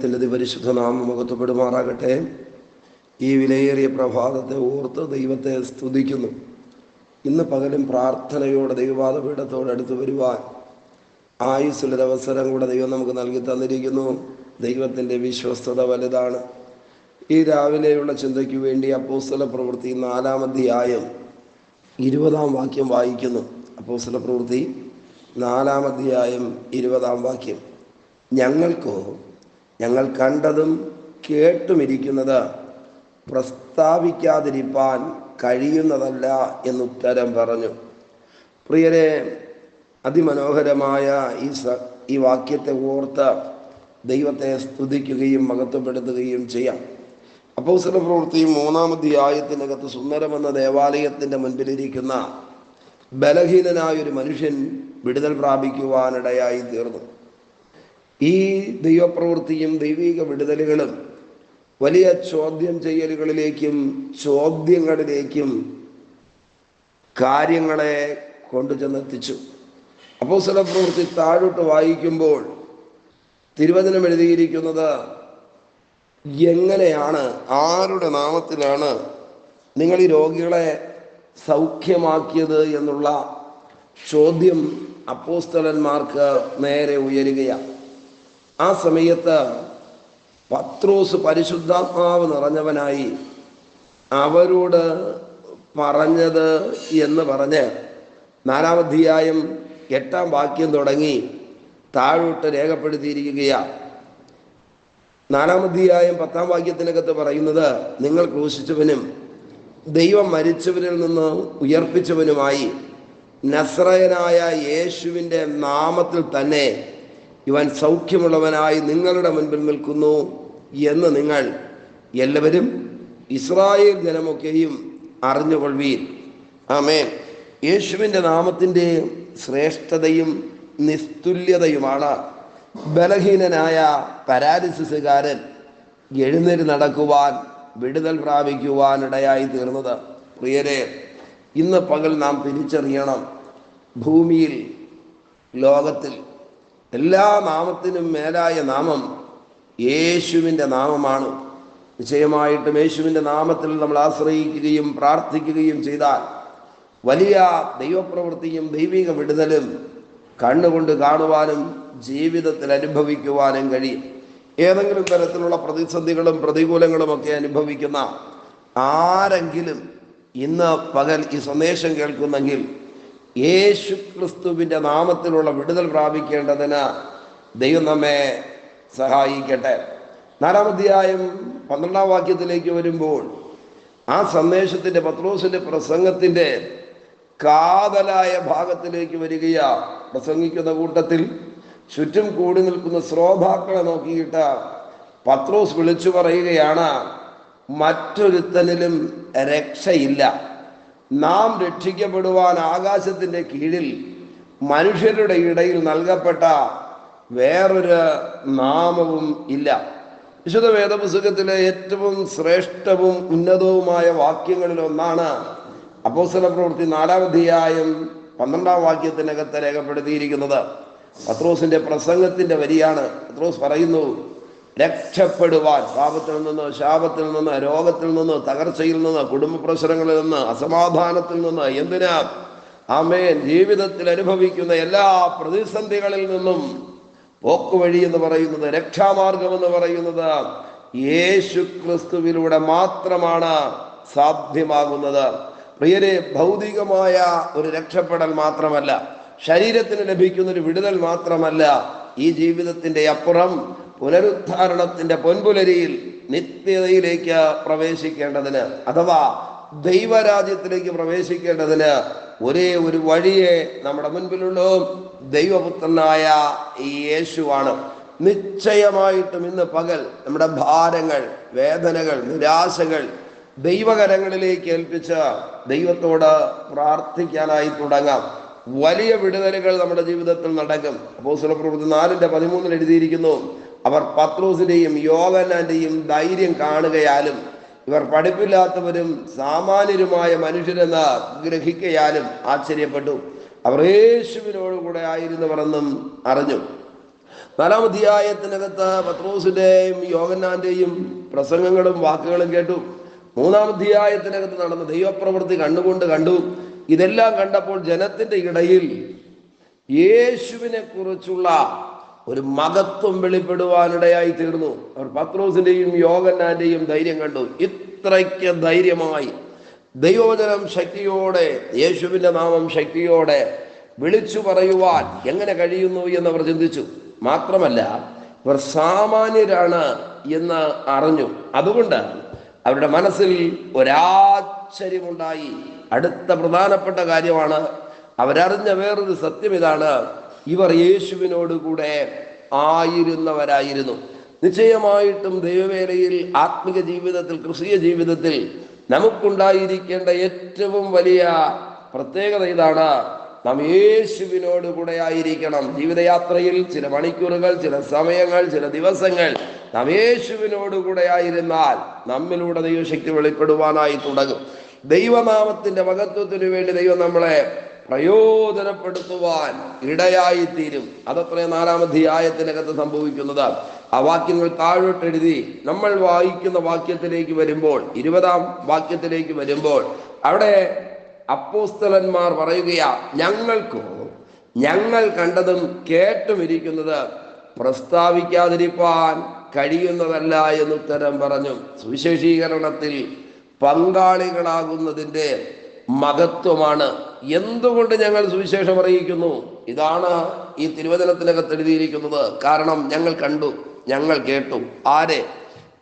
ദൈവത്തിന്റെ അതിപരിശുദ്ധ നാമം മുഖത്തപ്പെടുമാറാകട്ടെ ഈ വിലയേറിയ പ്രഭാതത്തെ ഓർത്ത് ദൈവത്തെ സ്തുതിക്കുന്നു. ഇന്ന് പകലും പ്രാർത്ഥനയോടെ ദൈവവാദ പീഠത്തോടടുത്ത് വരുവാൻ ആയുസ്സിലൊരു അവസരം കൂടെ ദൈവം നമുക്ക് നൽകി തന്നിരിക്കുന്നു. ദൈവത്തിന്റെ വിശ്വസ്തത വലുതാണ്. ഈ രാവിലെയുള്ള ചിന്തയ്ക്ക് വേണ്ടി അപ്പോസ്തല പ്രവൃത്തി നാലാം അധ്യായം ഇരുപതാം വാക്യം വായിക്കുന്നു. അപ്പോസ്തല പ്രവൃത്തി നാലാം അധ്യായം ഇരുപതാം വാക്യം. ഞങ്ങൾക്കോ ഞങ്ങൾ കണ്ടതും കേട്ടുമിരിക്കുന്നത് പ്രസ്താവിക്കാതിരിപ്പാൻ കഴിയുന്നതല്ല എന്നുത്തരം പറഞ്ഞു. പ്രിയരെ അതിമനോഹരമായ ഈ സ ഈ വാക്യത്തെ ഓർത്ത് ദൈവത്തെ സ്തുതിക്കുകയും മഹത്വപ്പെടുത്തുകയും ചെയ്യാം. അപ്പോസ്തല പ്രവൃത്തി മൂന്നാമധ്യായത്തിനകത്ത് സുന്ദരമെന്ന ദേവാലയത്തിന്റെ മുൻപിലിരിക്കുന്ന ബലഹീനനായ ഒരു മനുഷ്യൻ വിടുതൽ പ്രാപിക്കുവാനിടയായി തീർന്നു. ഈ ദൈവപ്രവൃത്തിയും ദൈവിക വിടുതലുകളും വലിയ ചോദ്യം ചെയ്യലുകളിലേക്കും ചോദ്യങ്ങളിലേക്കും കാര്യങ്ങളെ കൊണ്ടുചെന്നെത്തിച്ചു. അപ്പോസല പ്രവൃത്തി താഴോട്ട് വായിക്കുമ്പോൾ തിരുവചനം എഴുതിയിരിക്കുന്നത് എങ്ങനെയാണ് ആരുടെ നാമത്തിലാണ് നിങ്ങൾ ഈ രോഗികളെ സൗഖ്യമാക്കിയത് എന്നുള്ള ചോദ്യം അപ്പോസ്തലന്മാർക്ക് നേരെ ഉയരുകയാണ്. ആ സമയത്ത് പത്രോസ് പരിശുദ്ധാത്മാവ് നിറഞ്ഞവനായി അവരോട് പറഞ്ഞത് എന്ന് പറഞ്ഞ് നാലാമധ്യായം എട്ടാം വാക്യം തുടങ്ങി താഴോട്ട് രേഖപ്പെടുത്തിയിരിക്കുകയാണ് നാലാമധ്യായം പത്താം വാക്യത്തിനകത്ത് പറയുന്നത് നിങ്ങൾ ക്രൂശിച്ചവനും ദൈവം മരിച്ചവരിൽ നിന്ന് ഉയർപ്പിച്ചവനുമായി നസ്രയനായ യേശുവിന്റെ നാമത്തിൽ തന്നെ ഇവൻ സൗഖ്യമുള്ളവനായി നിങ്ങളുടെ മുൻപിൽ നിൽക്കുന്നു എന്ന് നിങ്ങൾ എല്ലാവരും ഇസ്രായേൽ ജനമൊക്കെയും അറിഞ്ഞുകൊള്ളുവീൻ. ആമേൻ. യേശുവിന്റെ നാമത്തിന്റെ ശ്രേഷ്ഠതയും നിസ്തുല്യതയുമാണ് ബലഹീനനായ പരാലിസിസുകാരൻ എഴുന്നേറ്റ് നടക്കുവാൻ വിടുതൽ പ്രാപിക്കുവാൻ ഇടയായി തീർന്നത്. പ്രിയരെ ഇന്ന് പകൽ നാം തിരിച്ചറിയണം ഭൂമിയിൽ ലോകത്തിൽ എല്ലാ നാമത്തിനും മേലായ നാമം യേശുവിന്റെ നാമമാണ്. നിശ്ചയമായിട്ടും യേശുവിന്റെ നാമത്തിൽ നമ്മൾ ആശ്രയിക്കുകയും പ്രാർത്ഥിക്കുകയും ചെയ്താൽ വലിയ ദൈവപ്രവൃത്തിയും ദൈവിക വിടുതലും കണ്ണുകൊണ്ട് കാണുവാനും ജീവിതത്തിൽ അനുഭവിക്കുവാനും കഴിയും. ഏതെങ്കിലും തരത്തിലുള്ള പ്രതിസന്ധികളും പ്രതികൂലങ്ങളും ഒക്കെ അനുഭവിക്കുന്ന ആരെങ്കിലും ഇന്ന് പകൽ ഈ സന്ദേശം കേൾക്കുന്നെങ്കിൽ യേശു ക്രിസ്തുവിന്റെ നാമത്തിലുള്ള വിടുതൽ പ്രാപിക്കേണ്ടതിന് ദൈവം നമ്മെ സഹായിക്കട്ടെ. നാലാം അധ്യായം പന്ത്രണ്ടാം വാക്യത്തിലേക്ക് വരുമ്പോൾ ആ സന്ദേശത്തിന്റെ പത്രോസിന്റെ പ്രസംഗത്തിന്റെ കാതലായ ഭാഗത്തിലേക്ക് വരികയാ. പ്രസംഗിക്കുന്ന കൂട്ടത്തിൽ ചുറ്റും കൂടി നിൽക്കുന്ന ശ്രോതാക്കളെ നോക്കിയിട്ട് പത്രോസ് വിളിച്ചു പറയുകയാണ് മറ്റൊരുത്തനിലും രക്ഷയില്ല. നാം രക്ഷിക്കപ്പെടുവാൻ ആകാശത്തിന്റെ കീഴിൽ മനുഷ്യരുടെ ഇടയിൽ നൽകപ്പെട്ട വേറൊരു നാമവും ഇല്ല. വിശുദ്ധ വേദപുസ്തകത്തിലെ ഏറ്റവും ശ്രേഷ്ഠവും ഉന്നതവുമായ വാക്യങ്ങളിൽ ഒന്നാണ് അപ്പോസ്തല പ്രവൃത്തി നാലാം അധ്യായം പന്ത്രണ്ടാം വാക്യത്തിനകത്ത് രേഖപ്പെടുത്തിയിരിക്കുന്നത്. പത്രോസിന്റെ പ്രസംഗത്തിന്റെ വരിയാണ്. പത്രോസ് പറയുന്നു രക്ഷപ്പെടുവാൻ. പാപത്തിൽ നിന്ന് ശാപത്തിൽ നിന്ന് രോഗത്തിൽ നിന്ന് തകർച്ചയിൽ നിന്ന് കുടുംബ പ്രശ്നങ്ങളിൽ നിന്ന് അസമാധാനത്തിൽ നിന്ന് എന്തിനാ? ആമേൻ. ജീവിതത്തിൽ അനുഭവിക്കുന്ന എല്ലാ പ്രതിസന്ധികളിൽ നിന്നും പോക്കുവഴി എന്ന് പറയുന്നത് രക്ഷാമാർഗം എന്ന് പറയുന്നത് യേശു ക്രിസ്തുവിലൂടെ മാത്രമാണ് സാധ്യമാകുന്നത്. പ്രിയരെ ഭൗതികമായ ഒരു രക്ഷപ്പെടൽ മാത്രമല്ല ശരീരത്തിന് ലഭിക്കുന്ന ഒരു വിടുതൽ മാത്രമല്ല ഈ ജീവിതത്തിന്റെ അപ്പുറം. പുനരുദ്ധാരണത്തിന്റെ പൊൻപുലരിയിൽ നിത്യതയിലേക്ക് പ്രവേശിക്കേണ്ടതിന് അഥവാ ദൈവരാജ്യത്തിലേക്ക് പ്രവേശിക്കേണ്ടതിന് ഒരേ ഒരു വഴിയെ നമ്മുടെ മുൻപിലുള്ള. ദൈവപുത്രനായ ഈ യേശുവാണ്. നിശ്ചയമായിട്ടും ഇന്ന് പകൽ നമ്മുടെ ഭാരങ്ങൾ വേദനകൾ നിരാശകൾ ദൈവകരങ്ങളിലേക്ക് ഏൽപ്പിച്ച് ദൈവത്തോട് പ്രാർത്ഥിക്കാനായി തുടങ്ങാം. വലിയ വിടുതലുകൾ നമ്മുടെ ജീവിതത്തിൽ നടക്കും. അപ്പോ സുലപ്രവൃത്തി നാലിന്റെ പതിമൂന്നിൽ എഴുതിയിരിക്കുന്നു അവർ പത്രോസിന്റെയും യോവനാന്റെയും ധൈര്യം കാണുകയാലും ഇവർ പഠിപ്പില്ലാത്തവരും സാമാന്യരുമായ മനുഷ്യരെന്ന് ഗ്രഹിക്കയാലും ആശ്ചര്യപ്പെട്ടു. അവർ യേശുവിനോടുകൂടെ ആയിരുന്നവരെന്നും അറിഞ്ഞു. നാലാം അധ്യായത്തിനകത്ത് പത്രോസിന്റെയും യോഗന്നാന്റെയും പ്രസംഗങ്ങളും വാക്കുകളും കേട്ടു. മൂന്നാം അധ്യായത്തിനകത്ത് നടന്ന ദൈവപ്രവൃത്തി കണ്ടുകൊണ്ട് കണ്ടു. ഇതെല്ലാം കണ്ടപ്പോൾ ജനത്തിന്റെ ഇടയിൽ യേശുവിനെ കുറിച്ചുള്ള ഒരു മകത്വം വെളിപ്പെടുവാനിടയായി തീർന്നു. അവർ പത്രോസിന്റെയും യോഗന്നാന്റെയും ധൈര്യം കണ്ടു. ഇത്രയ്ക്ക് ധൈര്യമായി ദൈവവചനം ശക്തിയോടെ യേശുവിന്റെ നാമം ശക്തിയോടെ വിളിച്ചു പറയുവാൻ എങ്ങനെ കഴിയുന്നു എന്ന് അവർ ചിന്തിച്ചു. മാത്രമല്ല ഇവർ സാമാന്യരാണ് എന്ന് അറിഞ്ഞു. അതുകൊണ്ട് അവരുടെ മനസ്സിൽ ഒരാശ്ചര്യമുണ്ടായി. അടുത്ത പ്രധാനപ്പെട്ട കാര്യമാണ് അവരറിഞ്ഞ വേറൊരു സത്യം ഇതാണ്. ഇവർ യേശുവിനോട് കൂടെ ആയിരുന്നവരായിരുന്നു. നിശ്ചയമായിട്ടും ദൈവവേലയിൽ ആത്മിക ജീവിതത്തിൽ ക്രിസ്തീയ ജീവിതത്തിൽ നമുക്കുണ്ടായിരിക്കേണ്ട ഏറ്റവും വലിയ പ്രത്യേകത ഇതാണ്. നാം യേശുവിനോട് കൂടെ ആയിരിക്കണം. ജീവിതയാത്രയിൽ ചില മണിക്കൂറുകൾ ചില സമയങ്ങൾ ചില ദിവസങ്ങൾ നാം യേശുവിനോട് കൂടെ ആയിരുന്നാൽ നമ്മിലൂടെ ദൈവശക്തി വെളിപ്പെടുവാനായി തുടങ്ങും. ദൈവനാമത്തിന്റെ മഹത്വത്തിനു വേണ്ടി ദൈവം നമ്മളെ പ്രയോജനപ്പെടുത്തുവാൻ ഇടയായി തീരും അതത്ര നാലാം അധ്യായത്തിനകത്ത് സംഭവിക്കുന്നത്. ആ വാക്യങ്ങൾ താഴോട്ട് എഴുതി നമ്മൾ വായിക്കുന്ന വാക്യത്തിലേക്ക് വരുമ്പോൾ ഇരുപതാം വാക്യത്തിലേക്ക് വരുമ്പോൾ അവിടെ അപ്പോസ്തലന്മാർ പറയുകയാ ഞങ്ങൾക്കോ ഞങ്ങൾ കണ്ടതും കേട്ടും ഇരിക്കുന്നത് പ്രസ്താവിക്കാതിരിപ്പാൻ കഴിയുന്നതല്ല എന്ന് ഉത്തരം പറഞ്ഞു. സുവിശേഷീകരണത്തിൽ പങ്കാളികളാകുന്നതിന്റെ മഹത്വമാണ്. എന്തുകൊണ്ട് ഞങ്ങൾ സുവിശേഷം അറിയിക്കുന്നു? ഇതാണ് ഈ തിരുവചനത്തിനകത്ത് എഴുതിയിരിക്കുന്നത്. കാരണം ഞങ്ങൾ കണ്ടു ഞങ്ങൾ കേട്ടു. ആരെ?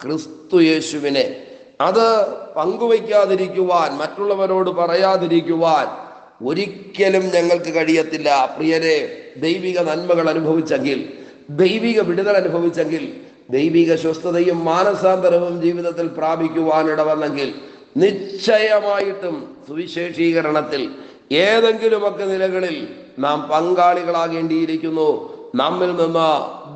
ക്രിസ്തു യേശുവിനെ. അത് പങ്കുവയ്ക്കാതിരിക്കുവാൻ മറ്റുള്ളവരോട് പറയാതിരിക്കുവാൻ ഒരിക്കലും ഞങ്ങൾക്ക് കഴിയത്തില്ല. പ്രിയരെ ദൈവിക നന്മകൾ അനുഭവിച്ചെങ്കിൽ ദൈവിക വിടുതൽ അനുഭവിച്ചെങ്കിൽ ദൈവിക സ്വസ്ഥതയും മാനസാന്തരവും ജീവിതത്തിൽ പ്രാപിക്കുവാനിടവന്നെങ്കിൽ നിശ്ചയമായിട്ടും സുവിശേഷീകരണത്തിൽ ഏതെങ്കിലുമൊക്കെ നിലകളിൽ നാം പങ്കാളികളാകേണ്ടിയിരിക്കുന്നു. നമ്മിൽ നിന്ന്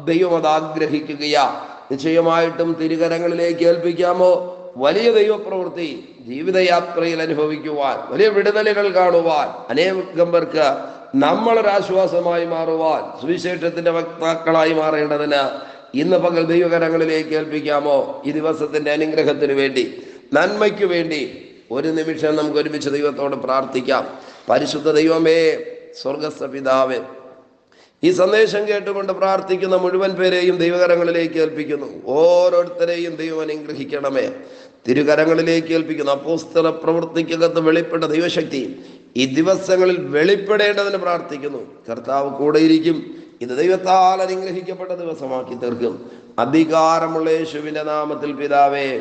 ദൈവം അത് ആഗ്രഹിക്കുകയാ. നിശ്ചയമായിട്ടും തിരുകരങ്ങളിലേക്ക് ഏൽപ്പിക്കാമോ? വലിയ ദൈവപ്രവൃത്തി ജീവിതയാത്രയിൽ അനുഭവിക്കുവാൻ വലിയ വിടുതലുകൾ കാണുവാൻ അനേകം പേർക്ക് നമ്മളൊരാശ്വാസമായി മാറുവാൻ സുവിശേഷത്തിന്റെ വക്താക്കളായി മാറേണ്ടതിന് ഇന്ന് പകൽ ദൈവകരങ്ങളിലേക്ക് ഏൽപ്പിക്കാമോ? ഈ ദിവസത്തിന്റെ അനുഗ്രഹത്തിന് വേണ്ടി നന്മയ്ക്ക് വേണ്ടി ഒരു നിമിഷം നമുക്ക് ഒരുമിച്ച് ദൈവത്തോട് പ്രാർത്ഥിക്കാം. പരിശുദ്ധ ദൈവമേ സ്വർഗസ്ഥ പിതാവേ ഈ സന്ദേശം കേട്ടുകൊണ്ട് പ്രാർത്ഥിക്കുന്ന മുഴുവൻ പേരെയും ദൈവകരങ്ങളിലേക്ക് ഏൽപ്പിക്കുന്നു. ഓരോരുത്തരെയും ദൈവം അനുഗ്രഹിക്കണമേ. തിരുകരങ്ങളിലേക്ക് ഏൽപ്പിക്കുന്നു. അപ്പോസ്തല പ്രവൃത്തിക്കകത്ത് വെളിപ്പെട്ട ദൈവശക്തി ഈ ദിവസങ്ങളിൽ വെളിപ്പെടേണ്ടതിന് പ്രാർത്ഥിക്കുന്നു. കർത്താവ് കൂടെയിരിക്കും. ഇത് ദൈവത്താൽ അനുഗ്രഹിക്കപ്പെട്ട ദിവസമാക്കി തീർക്കും. അധികാരമുള്ള യേശുവിന്റെ നാമത്തിൽ പിതാവേ